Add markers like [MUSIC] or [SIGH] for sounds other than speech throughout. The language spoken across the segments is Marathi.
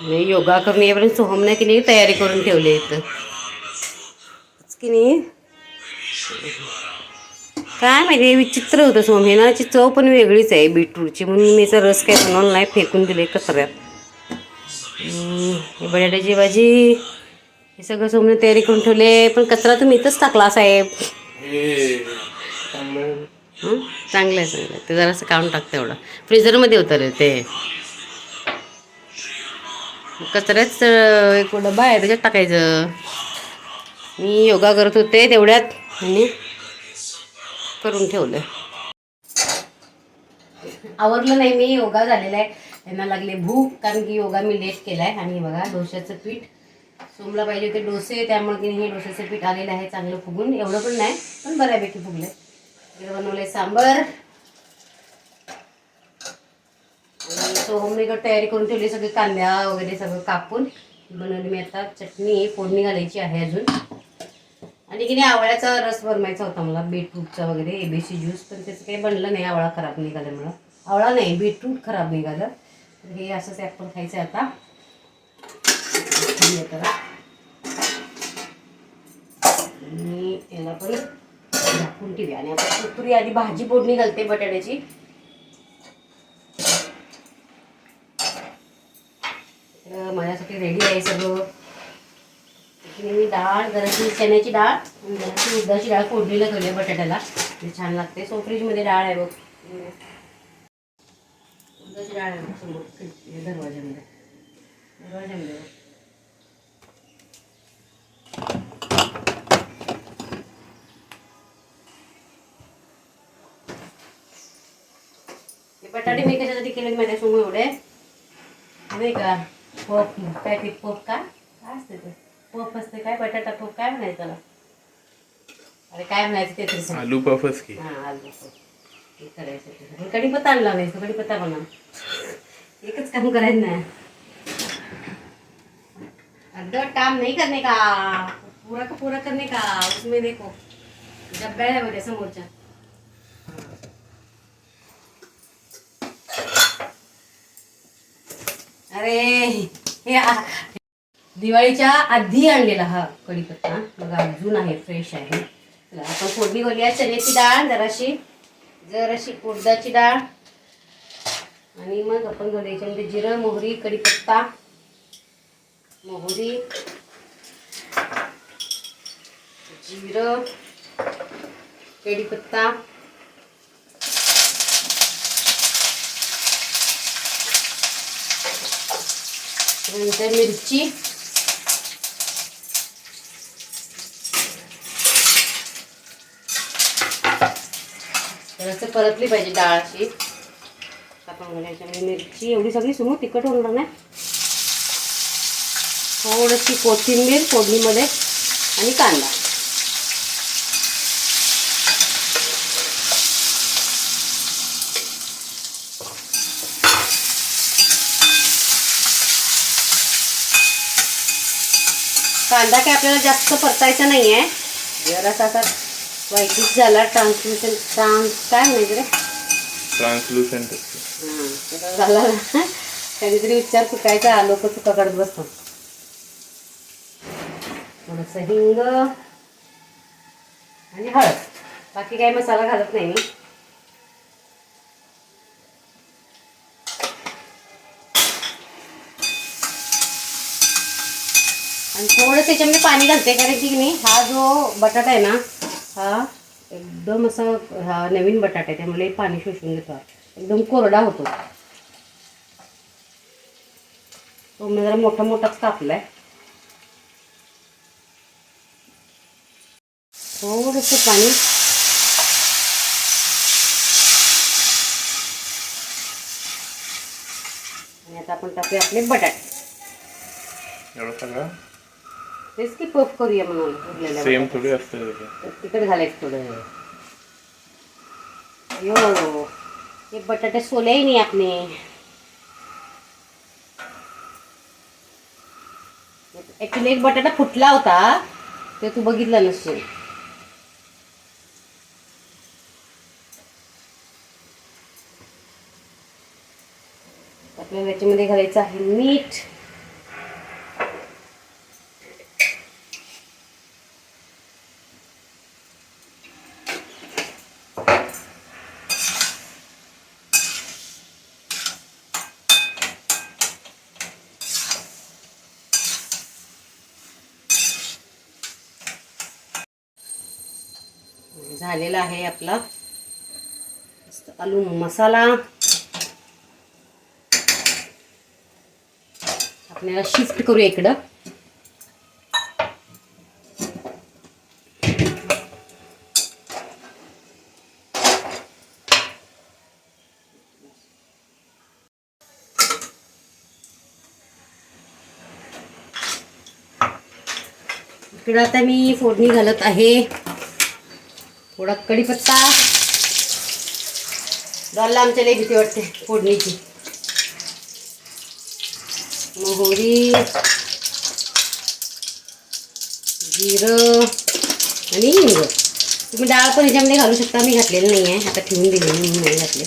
मी योगा करून येईपर्यंत सोहमने की नाही तयारी करून ठेवली इथं? की नाही? काय माहिती हे विचित्र होतं सोहम. हे ना ची चव पण वेगळीच आहे बीटरूटची. म्हणून मी याचा रस काय बनवला नाही फेकून दिले कचऱ्यात. हे बटाट्याची भाजी हे सगळं सोमने तयारी करून ठेवले. पण कचरा तुम्ही इथंच टाकला साहेब. हं? चांगलं आहे चांगलं आहे. ते जरासं काढून टाकतं एवढं. फ्रीझरमध्ये होतं रे ते कचऱ्याच एक डबा आहे त्याच्यात टाकायचं. मी योगा करत होते तेवढ्यात आणि करून ठेवलं. आवरलं नाही मी योगा झालेला आहे. त्यांना लागले भूक कारण की योगा मी लेट केला आहे आणि बघा डोश्याचं पीठ. सोमला पाहिजे होते डोसे त्यामुळे की हे डोश्याचं पीठ आलेलं आहे चांगलं फुगून. एवढं पण नाही पण बऱ्यापैकी फुगलं. आहे बनवलं आहे सांबर. आणि सोहमनीकडे तयारी करून ठेवली सगळे कांद्या वगैरे सगळं कापून. बनवली मी आता चटणी फोडणी घालायची आहे अजून. आणि की नाही आवळ्याचा रस बनवायचा होता मला बीटरूटचा वगैरे एबीसी ज्यूस पण त्याचं काही बनलं नाही आवळा खराब निघाल्यामुळं आवळा नाही बीटरूट खराब निघालं. तर हे असंच ॲपल खायचं आहे आता. आणि याला पण झाकून ठेवूया. आणि आता तुरी आधी भाजी फोडणी घालते बटाट्याची तर माझ्यासाठी रेडी आहे सगळं. इकडे मी डाळ जराशी चण्याची डाळ जराशी उद्दाची डाळ फोडणीला ठेवली बटाट्याला. ते छान लागते. सो फ्रीजमध्ये डाळ आहे बघ. उद्दाची डाळ आहे बघ समोर. खिडकी- दरवाज्यामध्ये. दरवाज्यामध्ये बटाटे मी कशासाठी केले माहिती आहे? समोर एवढे? नाही का? पोप काय ते पोप का काय असते ते? पोप असते काय? बटाटा पोप काय म्हणायचं त्याला? अरे काय म्हणायचं ते तरी सांग. आलू पफच की. हा आलू पोप. हे करायचं कढीपत्ता आणला नाही कढीपत्ता बनव. एकच काम करायचं नाही. अगर काम नहीं करने का? पूरा का पूरा करने का? उसमें देखो. डब्बा है बघा समोरच्या. अरे! हे दिवाळीच्या आधी आणलेला हा कढीपत्ता. बघा अजून आहे फ्रेश आहे. आपण फोडणी घालूया. चण्याची डाळ जराशी जराशी उडदाची डाळ. आणि मग आपण घालू याच्यामध्ये जिरं मोहरी कढीपत्ता मोहरी जिरं कढीपत्ता. नंतर मिरची. जरासं परतली पाहिजे डाळ अशी आपण घालायच्यामध्ये मिरची एवढी सगळी सुमू तिखट होणार नाही. थोडीशी कोथिंबीर फोडणीमध्ये आणि कांदा. कांदा काय आपल्याला जास्त परतायचा नाही आहे जरासा असा व्हाईटिश झाला. ट्रान्सल्युशन ट्रान्स काय म्हणायचं रे? हां झाला ना. कधीतरी विचार चुकायचा लोक चुका काढत बसतात. थोडंसं हिंग आणि हळद. बाकी काही मसाला घालत नाही मी. आणि थोडं त्याच्यामध्ये पाणी घालते कारण की नाही हा जो बटाटा आहे ना हा एकदम असा हा नवीन बटाटा आहे त्यामुळे पाणी शोषून घेतो एकदम कोरडा होतो. तो मी जरा मोठा मोठाच आहे थोडंसं पाणी. आणि आता आपण टाकूया आपले बटाटे. एवढं सगळं? तेच की पफ करूया म्हणून उरलेल्या सेम बटाट्याचं. थोडी असते त्याच्यात. तर घालायचं थोडं यो हे बटाटे सोले नाही आपने ऍक्च्युली एक बटाटा फुटला होता ते तू बघितलं नसशील आपल्याला याच्यामध्ये घालायचं आहे मीठ झालेला आहे आपला. आलू मसाला. आपल्याला शिफ्ट करूया इकडं. इकडं आता मी फोडणी घालत आहे. थोडा कड़ी पत्ता। डाल आमच्या लई भीती वाटते की मोहरी, जिरं आणि हिंग तुम्ही डाळ पण ह्याच्यामध्ये घालू शकता मी घातलेलं नाही आहे आता ठेवून दिले मी नाही घातले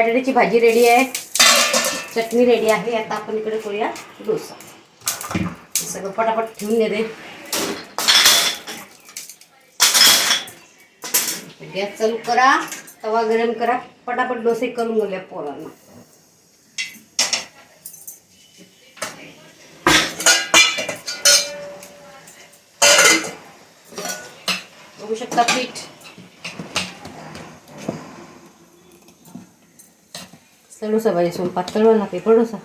बटाट्याची भाजी रेडी आहे. चटणी रेडी आहे. आता आपण इकडे करूया डोसा. सगळं पटापट ठेवून देते गॅस चालू करा. तवा गरम करा. पटापट डोसे करून घेऊया पोरांना. बघू शकता पीठ. डोसा पाहिजे सोन पातळ वाला पेपर डोसा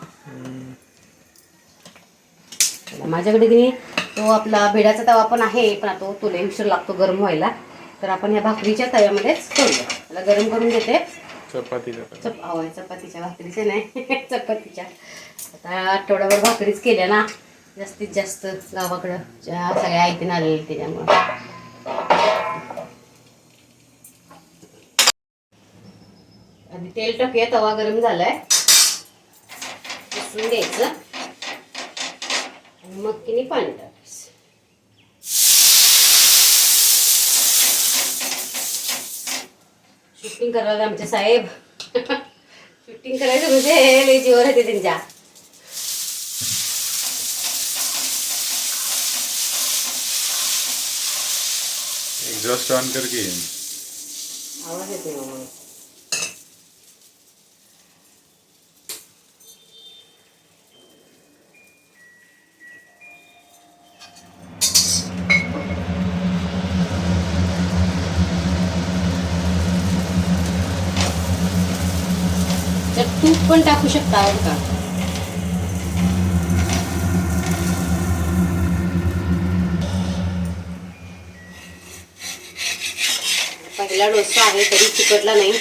चला, माझ्याकडे की तो आपला भेडाचा तवा पण आहे पण आता तो लय उशीर लागतो गरम व्हायला. तर आपण ह्या भाकरीच्या तव्यामध्येच करूया त्याला गरम करून देते चपातीचा पण. चप हवाय चपातीच्या भाकरीच्या नाही [LAUGHS] चपातीच्या. आता आठवड्याभर भाकरीच केल्या ना जास्तीत जास्त गावाकडं. सगळ्या आयतीन आलेल्या त्याच्यामुळं. आधी तेल टाकूया तवा गरम झालाय. पुसून घ्यायचं. आणि मग किनी पाणी टाकायचं. शूटिंग करायला आमचे साहेब. शूटिंग करायचं म्हणजे लई जीवर येते त्यांच्या. एक्झॉस्ट ऑन कर की आवाज येते मग? तूप पण टाकू शकता बरं का? पहिला डोसा आहे तरी चिकटला नाही.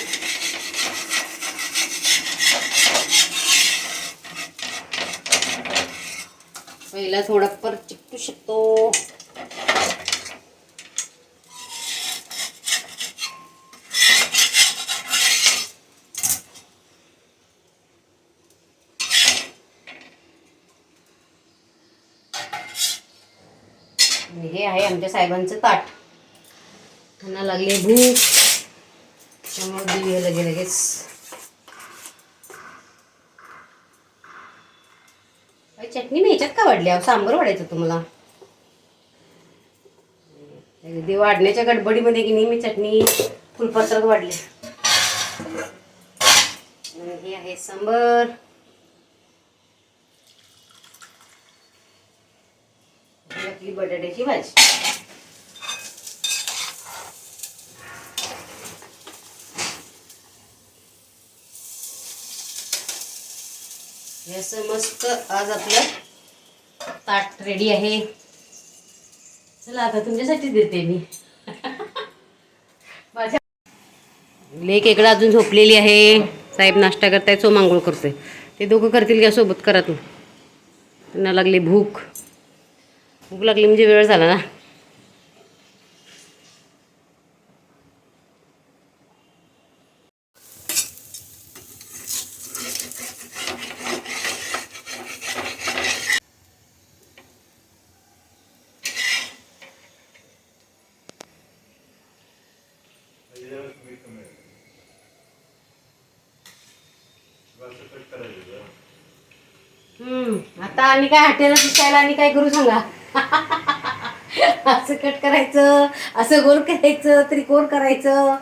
पहिला थोडा पर चिकटू शकतो आणि हे आहे आमच्या साहेबांचं ताट. त्यांना लागली भूक. त्यामुळे देऊया लगे लगेच. चटणी मी ह्याच्यात का वाढली सांबर वाढायचं तुम्हाला. ते वाढण्याच्या गडबडीमध्ये की नाही मी चटणी फुलपात्रात वाढली. हे आहे सांबर. आपली बटाट्याची भाजी. हे असं मस्त आज आपलं ताट रेडी आहे. चला आता तुमच्यासाठी देते मी. [LAUGHS] माझ्या लेक इकडं अजून झोपलेली आहे. साहेब नाश्ता करताय सो मांगोळ करतोय. ते दोघं करतील का सोबत? करा तू. त्यांना लागली भूक. भूक लागली म्हणजे वेळ झाला ना. आता आणि काय हॉटेलला दिसायला आणि काय करू सांगा? असं कट करायचं असं गोल करायचं त्रिकोण करायचं.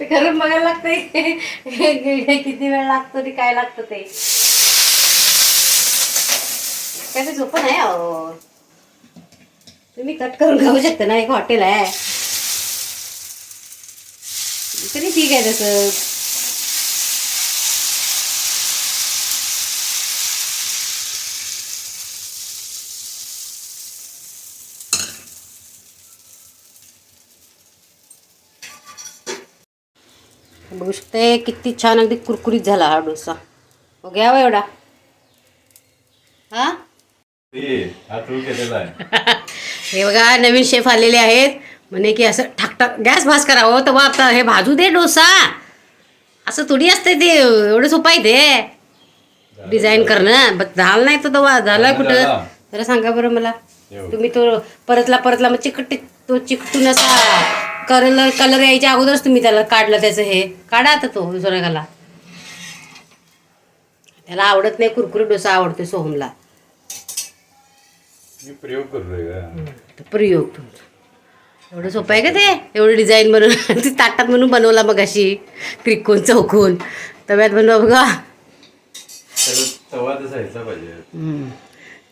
ते करून बघायला लागतंय. किती वेळ लागतो आणि काय लागतं ते. काय ते झोपण नाही अहो तुम्ही कट करून खाऊ शकता ना एक हॉटेल आहे. तरी ठीक आहे तसं. शकते किती छान अगदी कुरकुरीत झाला हा डोसा. हो घ्यावा एवढा. हा? हा तू [LAUGHS] हे बघा नवीन शेफ आलेले आहेत. म्हणे की असं ठाकटाक गॅस भास करावं तर आता हे भाजू दे डोसा. असं थोडी असते ते एवढं सोपं आहे ते. डिझाईन करणं. बट झालं नाही तर तेव्हा झालं कुठं. जरा सांगा बरं मला. तुम्ही तो परतला परतला मग चिकट तो चिकटून असा कलर कलर यायच्या अगोदरच तुम्ही त्याला काढलं त्याचं हे. काढा आता तो घाला त्याला आवडत नाही कुरकुरीत डोसा आवडतो सोहमला. प्रयोग करतोय तुमचा. एवढं सोपं आहे का ते? एवढं डिझाईन बनवून ती ताटात म्हणून बनवला मग अशी. त्रिकोण चौकोन तव्यात बनवा बघा.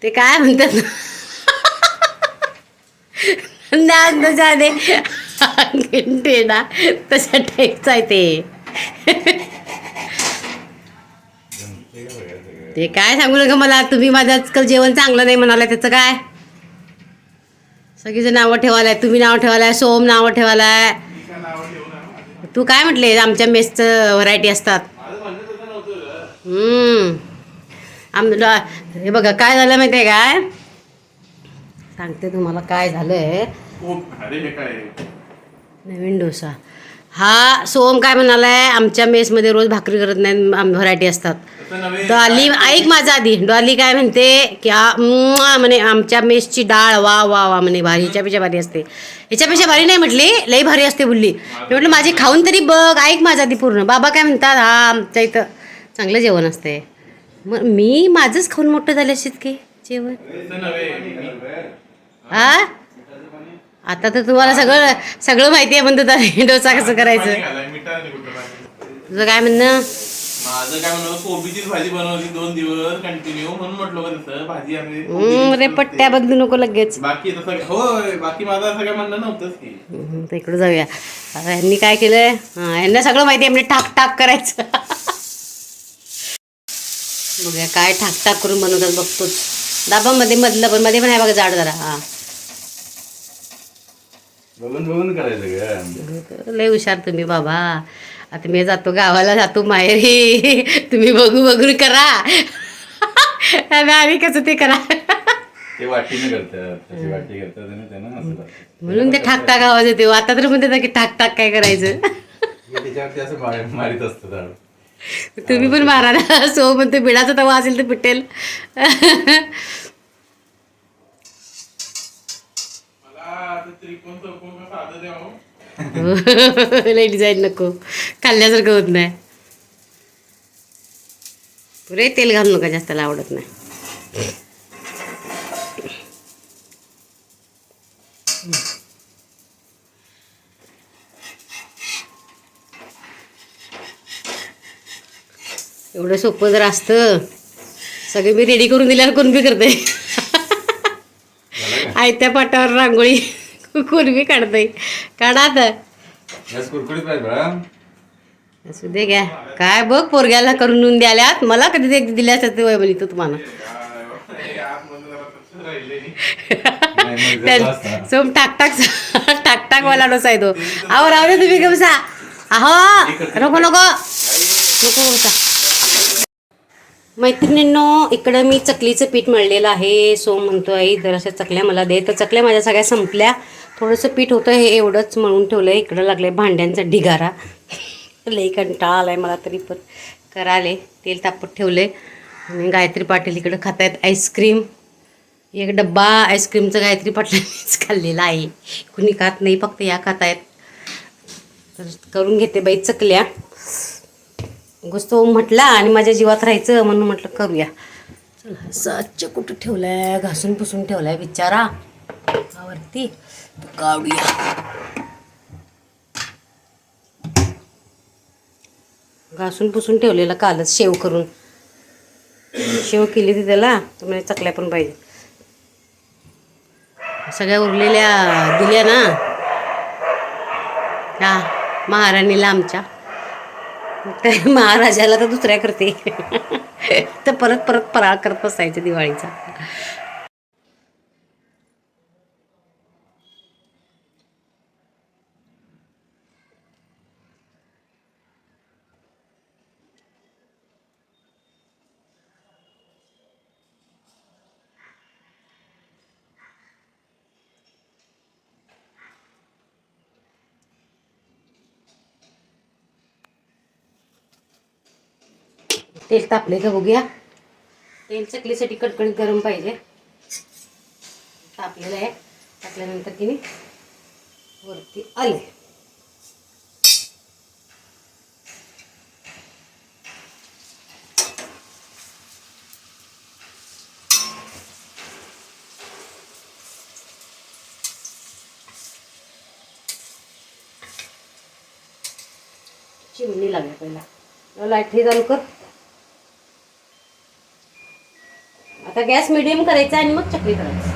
ते काय म्हणतात? [LAUGHS] ना जाणे ना तशा टाईपचा आहे ते. ते काय सांगू नका मला तुम्ही माझं आजकाल जेवण चांगलं नाही म्हणाला त्याचं काय? सगळीजण नावं ठेवायला तुम्ही नाव ठेवायला सोम नावं ठेवायलाय. तू काय म्हटले आमच्या मेसचं व्हरायटी असतात? आम डॉ- हे बघा काय झालं माहिती आहे काय? सांगते तुम्हाला काय झालंय. काय? नवीन डोसा. हा सोम काय म्हणालाय आमच्या मेसमध्ये रोज भाकरी करत नाही व्हरायटी असतात. डॉली ऐक माझा आधी. डॉली काय म्हणते की म्हणे आमच्या मेसची डाळ वा वा वा म्हणे भारी. ह्याच्यापेक्षा भारी असते. ह्याच्यापेक्षा भारी नाही म्हटली लई भारी असते बोलली. मी म्हटलं माझी खाऊन तरी बघ ऐक माझा आधी पूर्ण. बाबा काय म्हणतात हा आमच्या इथं चांगलं जेवण असते मग मी माझंच खाऊन मोठं झाले असेल की? जेवण? हा आता तर तुम्हाला सगळं सगळं माहिती आहे म्हणतो तर डोसा कसं करायचं? तुझं काय म्हणणं? माझं काय म्हणलं कोबीचीच भाजी बनवली दोन दिवस कंटिन्यू म्हणून म्हटलं तसं भाजी आम्ही हम्म, रे पट्ट्या बदलू नको लगेच. बाकी तसं होय बाकी माझं असं काय म्हणणं नव्हतंच की. हम्म, तर इकडं जाऊया. आता यांनी काय केलंय? हा यांना सगळं माहिती आहे म्हणजे ठाक टाक करायचं. बघूया काय ठाक टाक करून बनवतात बघतोच. दाबामध्ये मधलं पण मध्ये पण आहे बघा जाड जरा हा बघून बघून करायचं का लय हुशार तुम्ही बाबा. आता मी जातो गावाला जातो माहेरी. तुम्ही बघू बघून करा. आम्ही कसं ते करा. म्हणून ते ठाक टाक आवाज येते. आता तर म्हणते ना की ठाक टाक काय करायचं. तुम्ही पण मारा ना. सो म्हणते बिडाचा तवा असेल तर पिटेल. द्यावं लई डिझाईन नको. खाल्ल्यासारखं होत नाही. पुरे तेल घालू नका जास्त आवडत नाही. एवढं सोपं जर असतं सगळे मी रेडी करून दिल्यावर कोण बी करते आयत्या पाटावर रांगोळी. कोण बी काढते काढा बळा. असू दे घ्या. काय बघ पोरग्याला करून नेऊन द्याल्यात. मला कधी ते दिल्या असतात ते वय तो तुम्हाला. सोम टाक टाक टाक टाक वाला डोसा आहे तो अहो राहू दे तुम्ही बसा. अहो नको नको. नको बसा. मैत्रिणींनो इकडं मी चकलीचं पीठ मळलेलं आहे. सो म्हणतो आई जराशा चकल्या मला दे. तर चकल्या माझ्या सगळ्या संपल्या. थोडंसं पीठ होतं हे एवढंच मळून ठेवलं आहे इकडं लागलं आहे भांड्यांचा ढिगारा. [LAUGHS] लई कंटाळा आला आहे मला तरी पण. कराले तेल तापत ठेवले आणि गायत्री पाटील इकडं खात आहेत आईस्क्रीम. एक डब्बा आईस्क्रीमचं गायत्री पाटलांनीच खाल्लेला आहे. कुणी खात नाही फक्त या खात आहेत तर करून घेते बाई चकल्या. उगाच तो म्हटला आणि माझ्या जीवात राहायचं म्हणून म्हटलं करूया. चला स्वच्छ कुठं ठेवलं आहे घासून पुसून आहे बिचारा. वरती काढूया घासून पुसून ठेवलेला कालच शेव करून. शेव केली ती त्याला तुम्हाला चकल्या पण पाहिजे. सगळ्या उरलेल्या दिल्या ना. त्या महाराणीला आमच्या. त्या महाराजाला तर दुसऱ्या करते. [LAUGHS] तर परत परत फराळ करत बसायचं दिवाळीचा. तेल तापले का बघूया. तेल चकलीसाठी कडकडीत गरम पाहिजे. तापलेलं आहे. टाकल्यानंतर तिने वरती आले. चिमणी लागली पहिला. लाइट हे चालू कर. आता गॅस मिडियम करायचा आणि मग चकली करायची.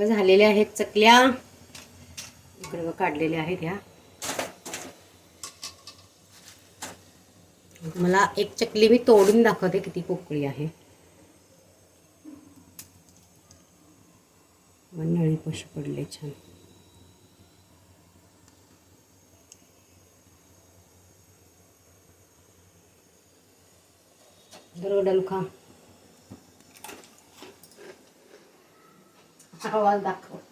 बघा झालेल्या आहेत चकल्या. इकडे काढलेल्या आहेत ह्या. मला एक चकली मी तोडून दाखवते किती पोकळी आहे. मग नळी पशु पडले छान. बरोबर डलू खा आवाज दाखव